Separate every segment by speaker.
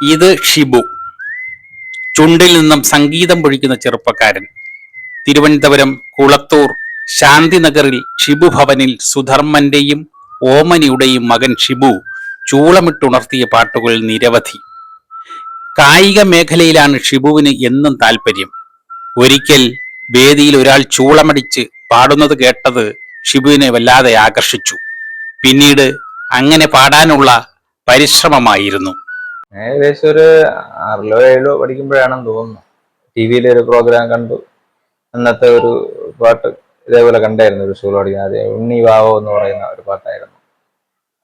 Speaker 1: ഇത് ഷിബു. ചുണ്ടിൽ നിന്നും സംഗീതം പൊഴിക്കുന്ന ചെറുപ്പക്കാരൻ. തിരുവനന്തപുരം കുളത്തൂർ ശാന്തിനഗറിൽ ഷിബു ഭവനിൽ സുധർമ്മന്റെയും ഓമനിയുടെയും മകൻ ഷിബു ചൂളമിട്ടുണർത്തിയ പാട്ടുകൾ നിരവധി. കായിക മേഖലയിലാണ് ഷിബുവിന് എന്നും താല്പര്യം ഒരിക്കൽ വേദിയിൽ ഒരാൾ ചൂളമടിച്ച് പാടുന്നത് കേട്ടത് ഷിബുവിനെ വല്ലാതെ ആകർഷിച്ചു. പിന്നീട് അങ്ങനെ പാടാനുള്ള പരിശ്രമമായിരുന്നു.
Speaker 2: ഏകദേശം ഒരു ആറിലോ ഏഴിലോ പഠിക്കുമ്പോഴാണെന്ന് തോന്നുന്നു. ടി വിയിൽ ഒരു പ്രോഗ്രാം കണ്ടു. അന്നത്തെ ഒരു പാട്ട് ഇതേപോലെ കണ്ടായിരുന്നു ഒരു സ്കൂൾ പഠിക്കുന്നത് അത് ഉണ്ണി വാവോ എന്ന് പറയുന്ന ഒരു പാട്ടായിരുന്നു.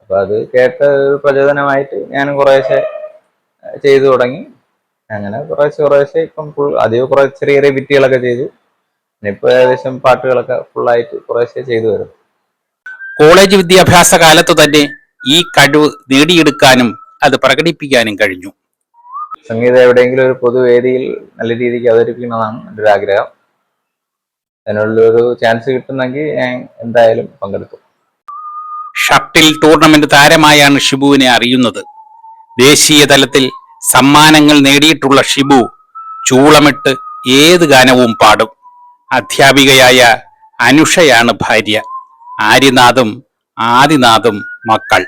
Speaker 2: അപ്പൊ അത് കേട്ട ഒരു പ്രചോദനമായിട്ട് ഞാനും കുറേശ്ശെ ചെയ്തു തുടങ്ങി. അങ്ങനെ കുറേശ്ശെ കുറേശ്ശെ ഇപ്പം ഫുൾ അധികം കുറേ ചെറിയ ചെറിയ ബിറ്റുകളൊക്കെ ചെയ്തു. ഇപ്പൊ ഏകദേശം പാട്ടുകളൊക്കെ ഫുള്ളായിട്ട് കുറേശ്ശെ ചെയ്തു വരുന്നു.
Speaker 1: കോളേജ് വിദ്യാഭ്യാസ കാലത്ത് തന്നെ ഈ കഴിവ് നേടിയെടുക്കാനും അത് പ്രകടിപ്പിക്കാനും കഴിഞ്ഞു.
Speaker 2: സംഗീതം എവിടെയെങ്കിലും ഒരു പൊതുവേദിയിൽ നല്ല രീതിക്ക് അവതരിപ്പിക്കണമെന്നാണ് എന്റെ ഒരു ആഗ്രഹം. അതിനുള്ളൊരു ചാൻസ് കിട്ടുന്നെങ്കിൽ ഞാൻ എന്തായാലും പങ്കെടുക്കും.
Speaker 1: ഷട്ടിൽ ടൂർണമെന്റ് താരമായാണ് ഷിബുവിനെ അറിയുന്നത്. ദേശീയ തലത്തിൽ സമ്മാനങ്ങൾ നേടിയിട്ടുള്ള ഷിബു ചൂളമിട്ട് ഏത് ഗാനവും പാടും. അധ്യാപികയായ അനുഷയാണ് ഭാര്യ. ആര്യനാഥും ആദിനാഥും മക്കൾ.